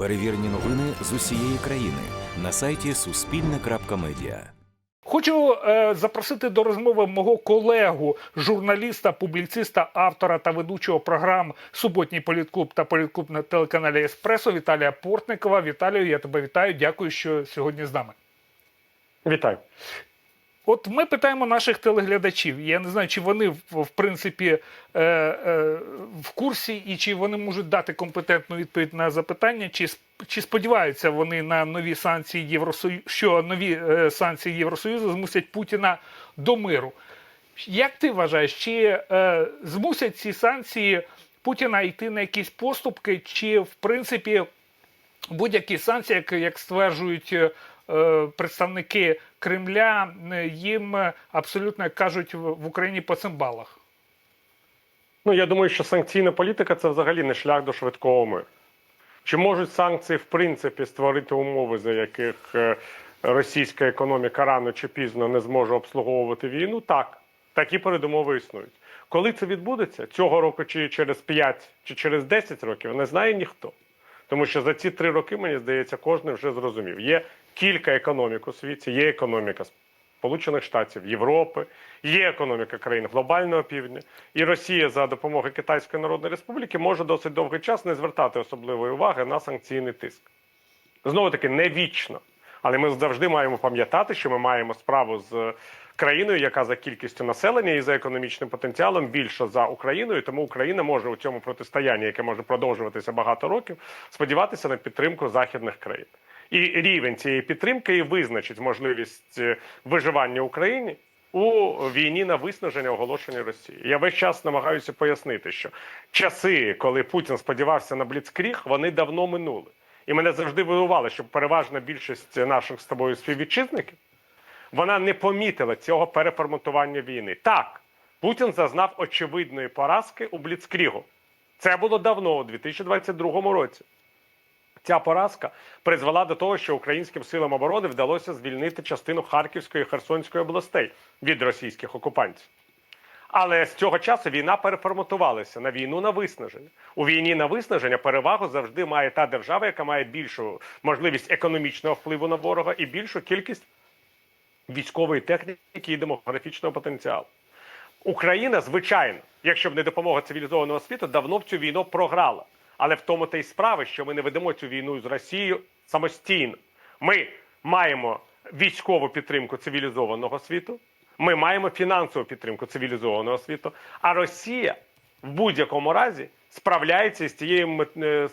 Перевірені новини з усієї країни на сайті Суспільне.Медіа. Хочу е, запросити до розмови мого колегу, журналіста, публіциста, автора та ведучого програм Суботній політклуб та політклуб на телеканалі Еспресо Віталія Портникова. Віталію, я тебе вітаю. Дякую, що сьогодні з нами. Вітаю. От ми питаємо наших телеглядачів. Я не знаю, чи вони в, принципі е, е, в курсі і чи вони можуть дати компетентну відповідь на запитання, чи чи сподіваються вони на нові санкції Євросоюзу, що нові е, санкції Євросоюзу змусять Путіна до миру. Як ти вважаєш, чи е, змусять ці санкції Путіна йти на якісь поступки, чи в принципі будь-які санкції, як, як стверджують е, представники Кремля, е, їм е, абсолютно як кажуть в в Україні по цимбалах? Ну я думаю, що санкційна політика це взагалі не шлях до швидкого миру. Чи можуть санкції в принципі створити умови, за яких е, російська економіка рано чи пізно не зможе обслуговувати війну? Так, такі передумови існують. Коли це відбудеться цього року, чи через 5, чи через 10 років, не знає ніхто. Тому що за ці три роки, мені здається, кожен вже зрозумів. Є кілька економік у світі, є економіка Сполучених Штатів, Європи, є економіка країн глобального півдня, і Росія за допомогою Китайської Народної Республіки може досить довгий час не звертати особливої уваги на санкційний тиск. Знову таки, не вічно. Але ми завжди маємо пам'ятати, що ми маємо справу з країною, яка за кількістю населення і за економічним потенціалом більша за Україною. Тому Україна може у цьому протистоянні, яке може продовжуватися багато років, сподіватися на підтримку західних країн. І рівень цієї підтримки і визначить можливість е, виживання Україні у війні на виснаження оголошення Росії. Я весь час намагаюся пояснити, що часи, коли Путін сподівався на бліцкріг, вони давно минули. І мене завжди вилувало, що переважна більшість наших з тобою співвітчизників вона не помітила цього переформатування війни. Так, Путін зазнав очевидної поразки у Бліцкрігу. Це було давно, у 2022 році. Ця поразка призвела до того, що українським силам оборони вдалося звільнити частину Харківської і Херсонської областей від російських окупантів. Але з цього часу війна переформатувалася на війну на виснаження. У війні на виснаження перевагу завжди має та держава, яка має більшу можливість економічного впливу на ворога і більшу кількість військової техніки і демографічного потенціалу. Україна, звичайно, якщо б не допомога цивілізованого світу, давно б цю війну програла. Але в тому та й справа, що ми не ведемо цю війну з Росією самостійно. Ми маємо військову підтримку цивілізованого світу, ми маємо фінансову підтримку цивілізованого світу. А Росія в будь-якому разі справляється з цією е,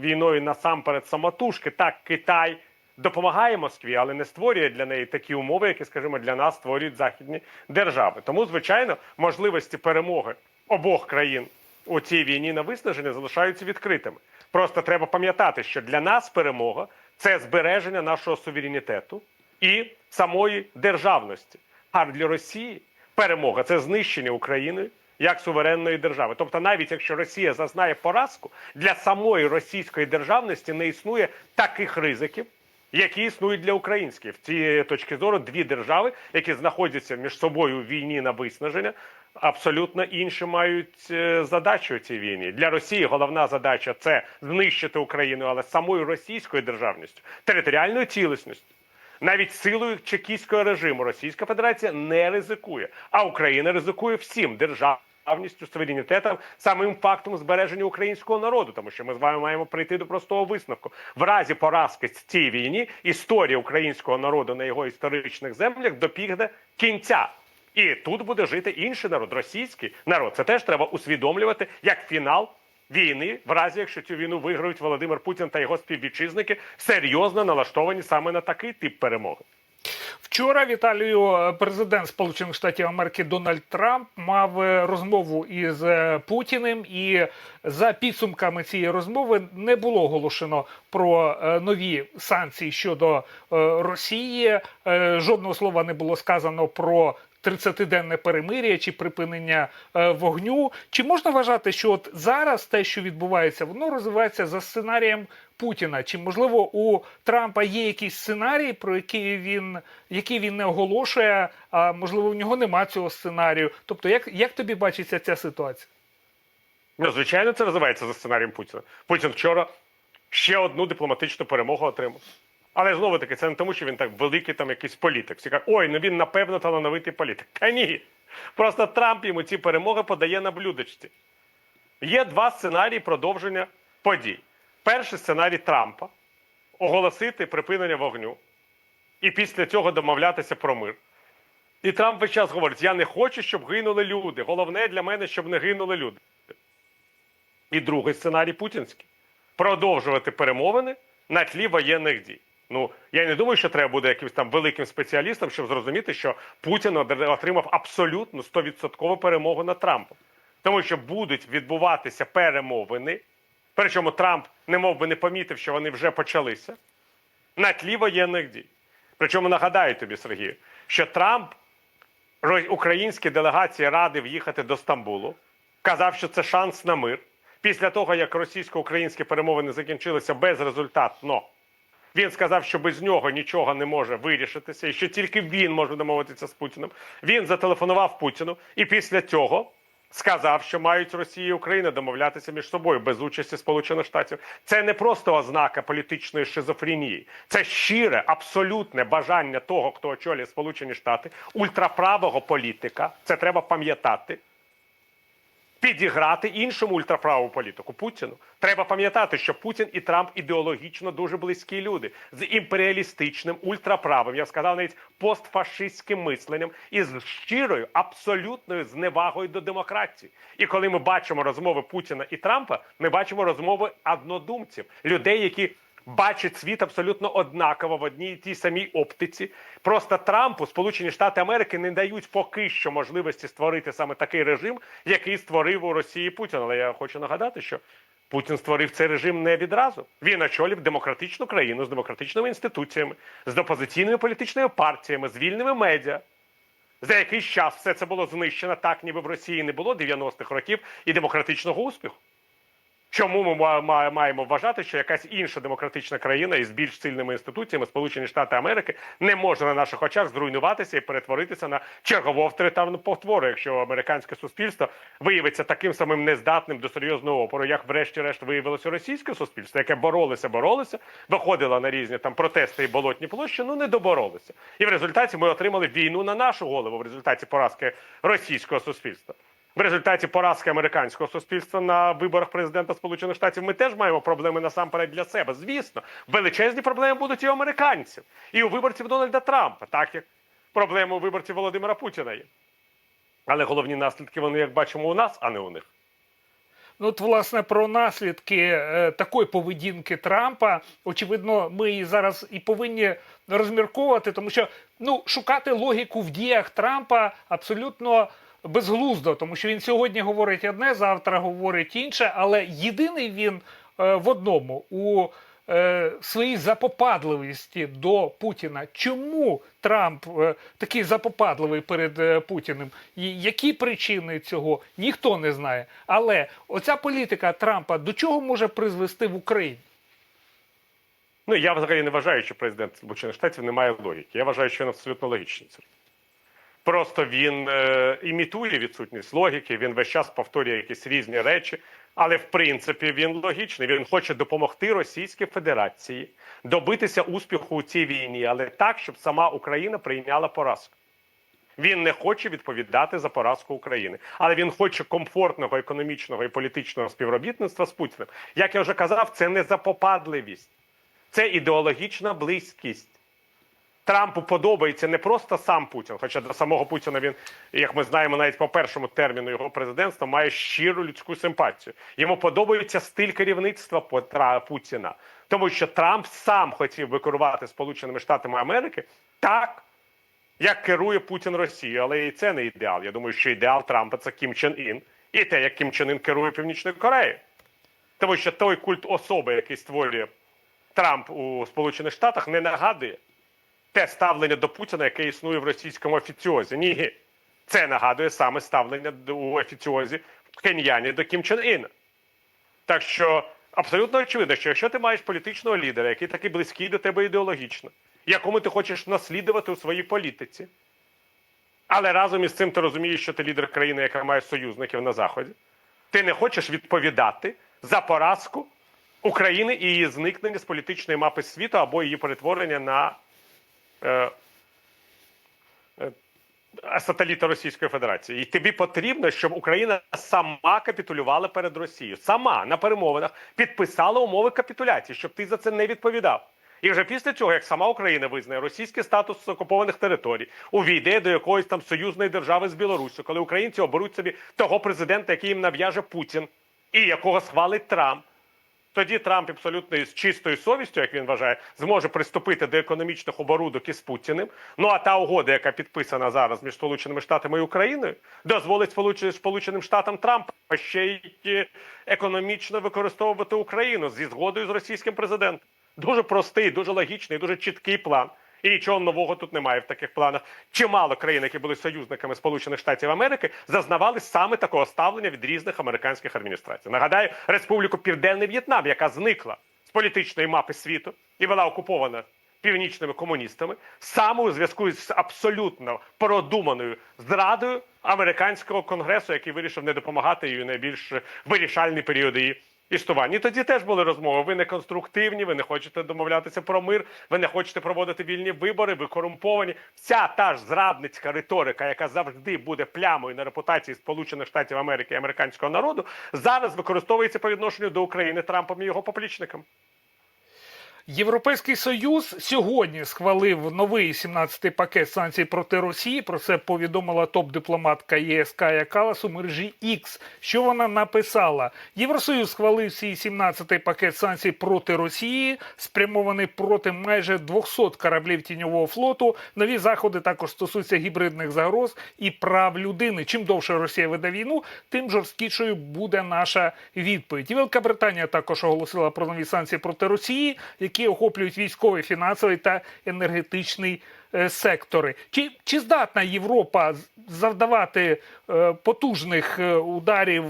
війною насамперед самотужки. Так, Китай допомагає Москві, але не створює для неї такі умови, які, скажімо, для нас створюють західні держави. Тому, звичайно, можливості перемоги обох країн у цій війні на виснаження залишаються відкритими. Просто треба пам'ятати, що для нас перемога це збереження нашого суверенітету і самої державності. А для Росії перемога це знищення України як суверенної держави. Тобто, навіть якщо Росія зазнає поразку, для самої російської державності не існує таких ризиків, які існують для українських. В цієї точки зору дві держави, які знаходяться між собою у війні на виснаження, абсолютно інші мають е, задачу у цій війні. Для Росії головна задача це знищити Україну, але самою російською державністю, територіальною цілісністю. Навіть силою чекістського режиму Російська Федерація не ризикує, а Україна ризикує всім державністю, суверенітетом, самим фактом збереження українського народу, тому що ми з вами маємо прийти до простого висновку. В разі поразки в цій війні історія українського народу на його історичних землях допігне кінця. І тут буде жити інший народ, російський народ. Це теж треба усвідомлювати як фінал війни, в разі якщо цю війну виграють Володимир Путін та його співвітчизники, серйозно налаштовані саме на такий тип перемоги. Вчора Віталію президент Сполучених Штатів Америки Дональд Трамп мав е, розмову із е, Путіним, і за підсумками цієї розмови не було оголошено про е, нові санкції щодо е, Росії. Е, Жодного слова не було сказано про 30-денне перемир'я чи припинення е, вогню. Чи можна вважати, що от зараз те, що відбувається, воно розвивається за сценарієм Путіна? Чи можливо у Трампа є якийсь сценарій, про який він який він не оголошує? А можливо, в нього нема цього сценарію? Тобто, як, як тобі бачиться ця ситуація? Ну, звичайно, це розвивається за сценарієм Путіна. Путін вчора ще одну дипломатичну перемогу отримав. Але знову таки, це не тому, що він так великий там якийсь політик. Всі кажуть, ой, ну він напевно талановитий політик. Та ні. Просто Трамп йому ці перемоги подає на блюдечці. Є два сценарії продовження подій. Перший сценарій Трампа оголосити припинення вогню і після цього домовлятися про мир. І Трамп весь час говорить: я не хочу, щоб гинули люди. Головне для мене, щоб не гинули люди. І другий сценарій путінський продовжувати перемовини на тлі воєнних дій. Ну я не думаю, що треба буде якимось там великим спеціалістом, щоб зрозуміти, що Путін отримав абсолютно 100% перемогу над Трампом. Тому що будуть відбуватися перемовини. Причому Трамп не мов би не помітив, що вони вже почалися на тлі воєнних дій. Причому нагадаю тобі, Сергію, що Трамп українській делегації радив їхати до Стамбулу, казав, що це шанс на мир. Після того, як російсько-українські перемовини закінчилися безрезультатно, він сказав, що без нього нічого не може вирішитися, і що тільки він може домовитися з Путіним. Він зателефонував Путіну і після цього сказав, що мають Росія і Україна домовлятися між собою без участі Сполучених Штатів. Це не просто ознака політичної шизофренії, це щире, абсолютне бажання того, хто очолює Сполучені Штати, ультраправого політика. Це треба пам'ятати підіграти іншому ультраправу політику Путіну. Треба пам'ятати, що Путін і Трамп ідеологічно дуже близькі люди з імперіалістичним ультраправим, я сказав, навіть постфашистським мисленням і з щирою абсолютною зневагою до демократії. І коли ми бачимо розмови Путіна і Трампа, ми бачимо розмови однодумців, людей, які бачать світ абсолютно однаково в одній тій самій оптиці. Просто Трампу Сполучені Штати Америки не дають поки що можливості створити саме такий режим, який створив у Росії Путін. Але я хочу нагадати, що Путін створив цей режим не відразу. Він очолив демократичну країну з демократичними інституціями, з опозиційними політичними партіями, з вільними медіа. За якийсь час все це було знищено так, ніби в Росії не було 90-х років і демократичного успіху. Чому ми ма- ма- маємо вважати, що якась інша демократична країна із більш сильними інституціями, Сполучені Штати Америки, не може на наших очах зруйнуватися і перетворитися на чергову авторитарну повтору, якщо американське суспільство виявиться таким самим нездатним до серйозного опору, як врешті-решт виявилося російське суспільство, яке боролося, боролося, виходило на різні там протести і болотні площі, ну не доборолися. І в результаті ми отримали війну на нашу голову в результаті поразки російського суспільства. В результаті поразки американського суспільства на виборах президента Сполучених Штатів ми теж маємо проблеми насамперед для себе. Звісно, величезні проблеми будуть і у американців, і у виборців Дональда Трампа, так як проблеми у виборців Володимира Путіна є. Але головні наслідки вони, як бачимо, у нас, а не у них. Ну, от, власне, про наслідки е, такої поведінки Трампа, очевидно, ми і зараз і повинні розмірковувати, тому що ну, шукати логіку в діях Трампа абсолютно безглуздо, тому що він сьогодні говорить одне, завтра говорить інше, але єдиний він е, в одному у е, своїй запопадливості до Путіна. Чому Трамп е, такий запопадливий перед Путіним? І які причини цього ніхто не знає. Але оця політика Трампа до чого може призвести в Україні? Ну я взагалі не вважаю, що президент Сполучених Штатів не має логіки. Я вважаю, що він абсолютно логічний. Просто він е, імітує відсутність логіки, він весь час повторює якісь різні речі, але в принципі він логічний. Він хоче допомогти Російській Федерації добитися успіху у цій війні, але так, щоб сама Україна прийняла поразку. Він не хоче відповідати за поразку України, але він хоче комфортного економічного і політичного співробітництва з Путіним. Як я вже казав, це не запопадливість, це ідеологічна близькість. Трампу подобається не просто сам Путін, хоча до самого Путіна він, як ми знаємо, навіть по першому терміну його президентства має щиру людську симпатію. Йому подобається стиль керівництва Путіна, тому що Трамп сам хотів би керувати Сполученими Штатами Америки так, як керує Путін Росією, але і це не ідеал. Я думаю, що ідеал Трампа це Кім Чен Ін, і те, як Кім Чен Ін керує Північною Кореєю. Тому що той культ особи, який створює Трамп у Сполучених Штатах, не нагадує те ставлення до Путіна, яке існує в російському офіціозі. Ні, це нагадує саме ставлення у офіціозі в Кеньяні до Кім Чен Іна. Так що абсолютно очевидно, що якщо ти маєш політичного лідера, який такий близький до тебе ідеологічно, якому ти хочеш наслідувати у своїй політиці, але разом із цим ти розумієш, що ти лідер країни, яка має союзників на Заході, ти не хочеш відповідати за поразку України і її зникнення з політичної мапи світу або її перетворення на сателіта Російської Федерації. І тобі потрібно, щоб Україна сама капітулювала перед Росією. Сама на перемовинах підписала умови капітуляції, щоб ти за це не відповідав. І вже після цього, як сама Україна визнає російський статус окупованих територій, увійде до якоїсь там союзної держави з Білоруссю, коли українці оберуть собі того президента, який їм нав'яже Путін, і якого схвалить Трамп. Тоді Трамп абсолютно з чистою совістю, як він вважає, зможе приступити до економічних оборудок із Путіним. Ну а та угода, яка підписана зараз між Сполученими Штатами і Україною, дозволить Сполуч- Сполученим Штатам Трампа ще й е, економічно використовувати Україну зі згодою з російським президентом. Дуже простий, дуже логічний, дуже чіткий план. І нічого нового тут немає в таких планах. Чимало країн, які були союзниками Сполучених Штатів Америки, зазнавали саме такого ставлення від різних американських адміністрацій. Нагадаю, Республіку Південний В'єтнам, яка зникла з політичної мапи світу і була окупована північними комуністами, саме у зв'язку з абсолютно продуманою зрадою американського конгресу, який вирішив не допомагати їй найбільш вирішальні періоди її існування. І тоді теж були розмови. Ви не конструктивні, ви не хочете домовлятися про мир, ви не хочете проводити вільні вибори, ви корумповані. Вся та ж зрадницька риторика, яка завжди буде плямою на репутації Сполучених Штатів Америки і американського народу, зараз використовується по відношенню до України Трампом і його поплічниками. Європейський Союз сьогодні схвалив новий 17-й пакет санкцій проти Росії. Про це повідомила топ-дипломатка ЄС Кая Калас у мережі X. Що вона написала? Євросоюз схвалив свій 17-й пакет санкцій проти Росії, спрямований проти майже 200 кораблів тіньового флоту. Нові заходи також стосуються гібридних загроз і прав людини. Чим довше Росія веде війну, тим жорсткішою буде наша відповідь. Велика Британія також оголосила про нові санкції проти Росії, які охоплюють військовий, фінансовий та енергетичний е, сектори. Чи, чи здатна Європа завдавати е, потужних е, ударів,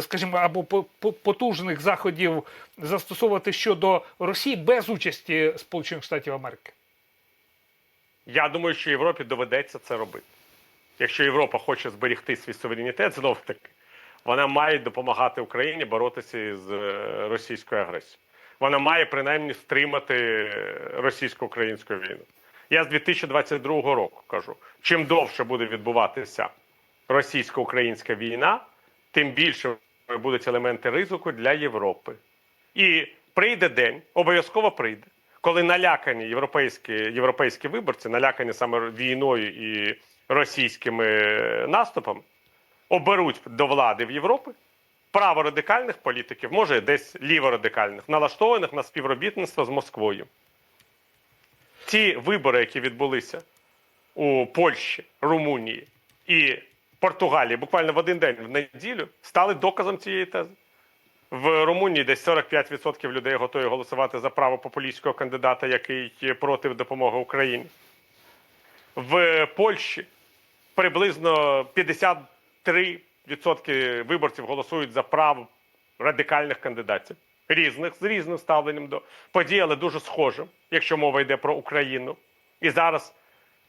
скажімо, або по- по- потужних заходів застосовувати щодо Росії без участі Сполучених Штатів Америки? Я думаю, що Європі доведеться це робити. Якщо Європа хоче зберегти свій суверенітет, знов таки, вона має допомагати Україні боротися з російською агресією. Вона має принаймні стримати російсько-українську війну. Я з 2022 року кажу: чим довше буде відбуватися російсько-українська війна, тим більше будуть елементи ризику для Європи. І прийде день, обов'язково прийде, коли налякані європейські, європейські виборці, налякані саме війною і російськими наступами, оберуть до влади в Європі праворадикальних політиків, може десь ліворадикальних, налаштованих на співробітництво з Москвою. Ті вибори, які відбулися у Польщі, Румунії і Португалії, буквально в один день в неділю, стали доказом цієї тези. В Румунії десь 45% людей готові голосувати за право популістського кандидата, який проти допомоги Україні. В Польщі приблизно 53% виборців голосують за право радикальних кандидатів, різних з різним ставленням до подій, але дуже схожим, якщо мова йде про Україну. І зараз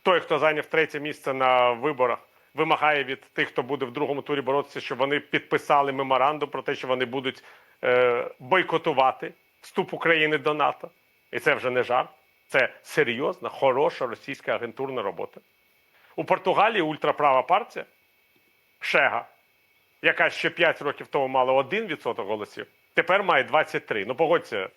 той, хто зайняв третє місце на виборах, вимагає від тих, хто буде в другому турі боротися, щоб вони підписали меморандум про те, що вони будуть е, бойкотувати вступ України до НАТО. І це вже не жарт, це серйозна, хороша російська агентурна робота. У Португалії ультраправа партія Шега, яка ще 5 років тому мала 1% голосів, тепер має 23. Ну погодься,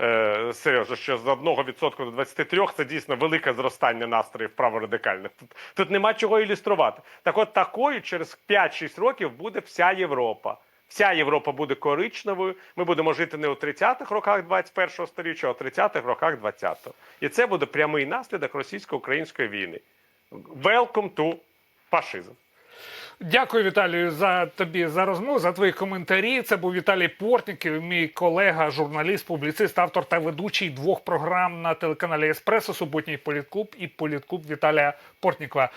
е, Сережа, що з 1% до 23 це дійсно велике зростання настроїв праворадикальних. Тут, тут нема чого ілюструвати. Так от такою через 5-6 років буде вся Європа. Вся Європа буде коричневою. Ми будемо жити не у 30-х роках 21-го сторіччя, а у 30-х роках 20-го. І це буде прямий наслідок російсько-української війни. Welcome to фашизм. Дякую, Віталію, за тобі за розмову, за твої коментарі. Це був Віталій Портніків, мій колега, журналіст, публіцист, автор та ведучий двох програм на телеканалі Еспресо, суботній політклуб і політклуб Віталія Портнікова.